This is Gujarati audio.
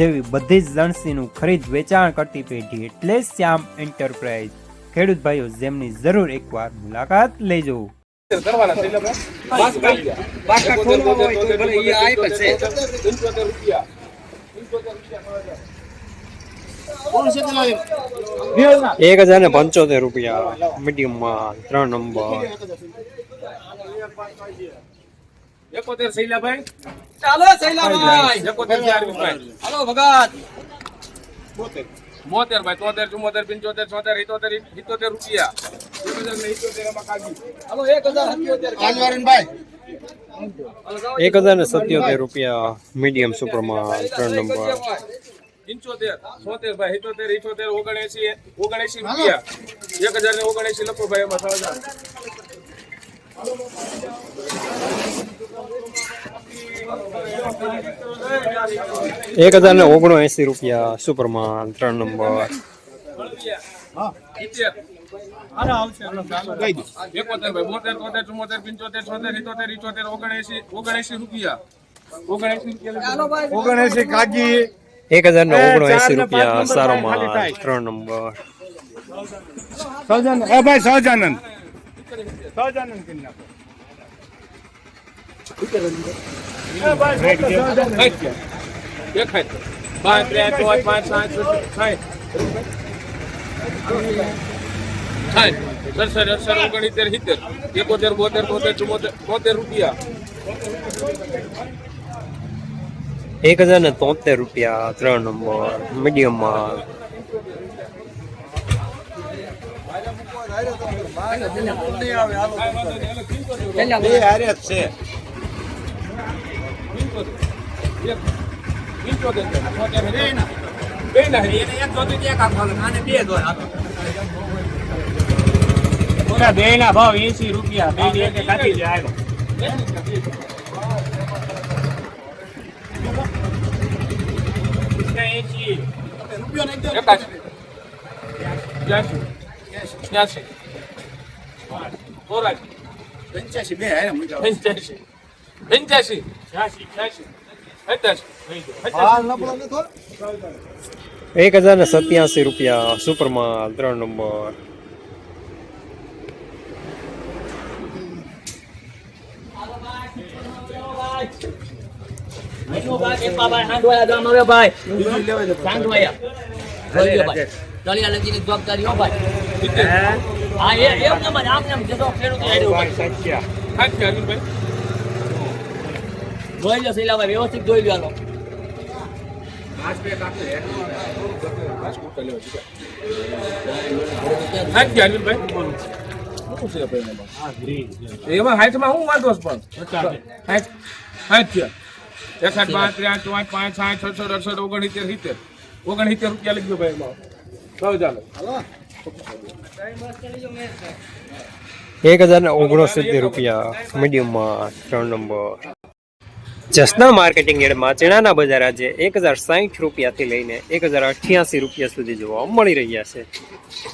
જેવી બધી જ લણસીનું ખરીદ વેચાણ કરતી પેઢી એટલે શ્યામ એન્ટરપ્રાઇઝ. ખેડૂત ભાઈઓ જેમની જરૂર એકવાર મુલાકાત લેજો. એક હજાર ને પંચોતેર રૂપિયા. મીડિયમમાં ત્રણ નંબર. એકોતેર શૈલાભાઈ ચાલો શૈલાભાઈ એકોતેર ચાર રૂપિયા હાલો ભગત મોતેર ભાઈ તોતેર ચુમ્મોતેર પંચોતેર છોતેર ઇતોતેર ઇતોતેર રૂપિયા એક હજાર ને ઇતોતેર એમાં કાઢી હાલો એક હજાર સત્યોતેર એક હજાર ને સત્યોતેર રૂપિયા મીડિયમ સુપરમાં ત્રણ નંબર પંચોતેર છોતેર ભાઈ ઇતોતેર ઇતોતેર ઓગણએસી ઓગણએસી રૂપિયા એક હજાર ને ઓગણએસી લખો ભાઈ એમાં છ હજાર એક હજાર ને ઓગણો એસી રૂપિયા સુપરમાં ત્રણ નંબર. એક હજાર ને ઓગણો એસી રૂપિયા સારો થાય. ત્રણ નંબર. સહજાનંદ ભાઈ સહજાનંદ સહજાનંદ સડસઠ અડસઠ ઓગણીતેર સિત્તેર એકોતેર બોતેર તોતેર રૂપિયા એક હજાર ને તોતેર રૂપિયા ત્રણ નંબર મીડિયમમાં છેલ્લા બે ના ભાવ એસી રૂપિયા બે એક કાઢી ત્યાસી ચોરાશી પંચ્યાસી બે. પંચ્યાસી. પંચ્યાસી. એક હજાર ને સત્યાસી રૂપિયા સુપરમાં ત્રણ નંબર. તળિયા લગીની જવાબદારી હો ભાઈ હા એ એમ ને મને આમ ને આમ જતો ખેડૂત જોઈ લો શૈલાભાઈ વ્યવસ્થિત જોઈ લો ભાઈ એમાં? હાઈટમાં હું વાંધો છે પણ હાઈટ હાઈટ છે એકસાઠ પાંચ ત્રણ પાંચ પાંચ સાઠ છસો અડસઠ ઓગણસિત્તેર સિત્તેર ઓગણસિત્તેર રૂપિયા લખજો ભાઈ એમાં ચાલો ચાલો એક હજાર ને ઓગણસિત્તેર રૂપિયા મીડિયમમાં ત્રણ નંબર જસના માર્કેટિંગ એડમાં ચણાના બજાર આજે એક હજાર સાહીઠ રૂપિયાથી લઈને એક હજાર અઠ્યાસી રૂપિયા સુધી જોવા મળી રહ્યા છે.